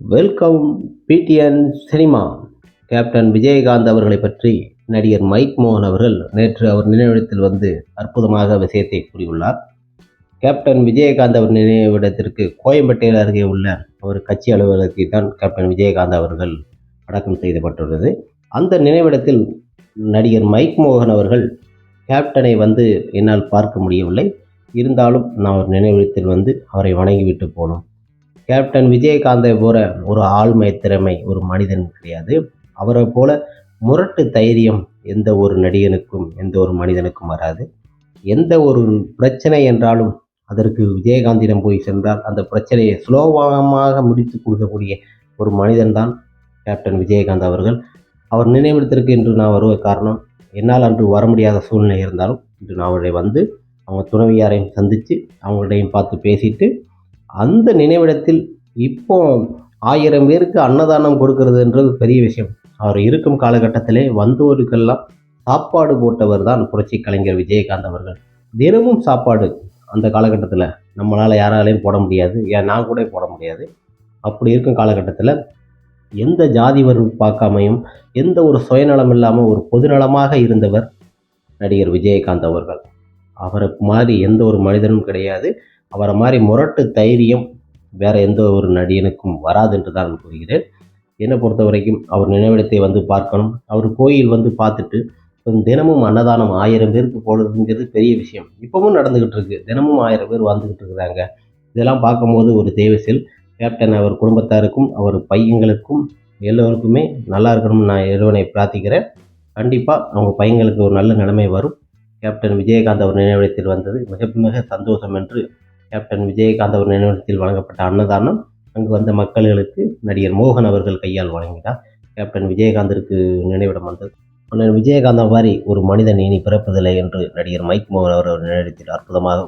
Welcome PTN cinema captain Vijayakanth அவர்களை பற்றி நடிகர் மைக் மோகன் அவர்கள் நேற்று அவர் நினைவிடத்தில் வந்து அற்புதமாக விஷயத்தை கூறியுள்ளார். கேப்டன் விஜயகாந்த் அவர் நினைவிடத்திற்கு கோயம்பேட்டையில் அருகே உள்ள ஒரு கட்சி அலுவலகத்தை தான் கேப்டன் விஜயகாந்த் அவர்கள் அடக்கம் செய்யப்பட்டுள்ளது அந்த நினைவிடத்தில் நடிகர் மைக் மோகன் அவர்கள் கேப்டனை வந்து என்னால் பார்க்க முடியவில்லை. இருந்தாலும் நான் ஒரு நினைவிடத்தில் வந்து அவரை வணங்கிவிட்டு போனோம். கேப்டன் விஜயகாந்தை போல ஒரு ஆழ்மை திறமை ஒரு மனிதன் கிடையாது. அவரை போல முரட்டு தைரியம் எந்த ஒரு நடிகனுக்கும் எந்த ஒரு மனிதனுக்கும் வராது. எந்த ஒரு பிரச்சனை என்றாலும் அதற்கு விஜயகாந்திடம் போய் சென்றால் அந்த பிரச்சனையை சுலோபமாக முடித்து கொடுக்கக்கூடிய ஒரு மனிதன்தான் கேப்டன் விஜயகாந்த் அவர்கள். அவர் நினைவிடத்திற்கு இன்று நான் வருவ காரணம் என்னால் அன்று வர முடியாத சூழ்நிலை இருந்தாலும் இன்று நான் அவரை வந்து அவங்க துணைவியாரையும் சந்தித்து அவங்கள்டையும் பார்த்து பேசிட்டு அந்த நினைவிடத்தில் இப்போ ஆயிரம் பேருக்கு அன்னதானம் கொடுக்கறதுன்றது பெரிய விஷயம். அவர் இருக்கும் காலகட்டத்திலே வந்தோருக்கெல்லாம் சாப்பாடு போட்டவர் தான் புரட்சி கலைஞர் விஜயகாந்த் அவர்கள். தினமும் சாப்பாடு அந்த காலகட்டத்தில் நம்மளால் யாராலையும் போட முடியாது. ஏன் நான் கூட போட முடியாது. அப்படி இருக்கும் காலகட்டத்தில் எந்த ஜாதி வரும் பார்க்காமையும் எந்த ஒரு சுயநலம் இல்லாமல் ஒரு பொதுநலமாக இருந்தவர் நடிகர் விஜயகாந்த் அவர்கள். அவரை மாதிரி எந்த ஒரு மனிதனும் கிடையாது. அவரை மாதிரி முரட்டு தைரியம் வேறு எந்த ஒரு நடிகனுக்கும் வராது என்று தான் நான் கூறுகிறேன். என்னை பொறுத்த வரைக்கும் அவர் நினைவிடத்தை வந்து பார்க்கணும். அவர் கோயில் வந்து பார்த்துட்டு தினமும் அன்னதானம் ஆயிரம் பேருக்கு போடுறதுங்கிறது பெரிய விஷயம். இப்போவும் நடந்துக்கிட்டு இருக்கு. தினமும் ஆயிரம் பேர் வந்துக்கிட்டு இருக்கிறாங்க. இதெல்லாம் பார்க்கும்போது ஒரு தேவசில் கேப்டன் அவர் குடும்பத்தாருக்கும் அவர் பையங்களுக்கும் எல்லோருக்குமே நல்லா இருக்கணும்னு நான் இறைவனை பிரார்த்திக்கிறேன். கண்டிப்பாக அவங்க பையங்களுக்கு ஒரு நல்ல நிலைமை வரும். கேப்டன் விஜயகாந்த் அவர் நினைவிடத்தில் வந்தது மிக மிக சந்தோஷம் என்று கேப்டன் விஜயகாந்த் அவர் நினைவிடத்தில் வழங்கப்பட்ட அன்னதானம். அங்கு வந்த மக்களுக்கு நடிகர் மோகன் அவர்கள் கையால் வழங்கினார். கேப்டன் விஜயகாந்திற்கு நினைவிடம் வந்தது. ஆனால் விஜயகாந்த் மாதிரி ஒரு மனிதன் இனி பிறப்பதில்லை என்று நடிகர் மைக் மோகன் அவர் நினைவிடத்தில் அற்புதமாக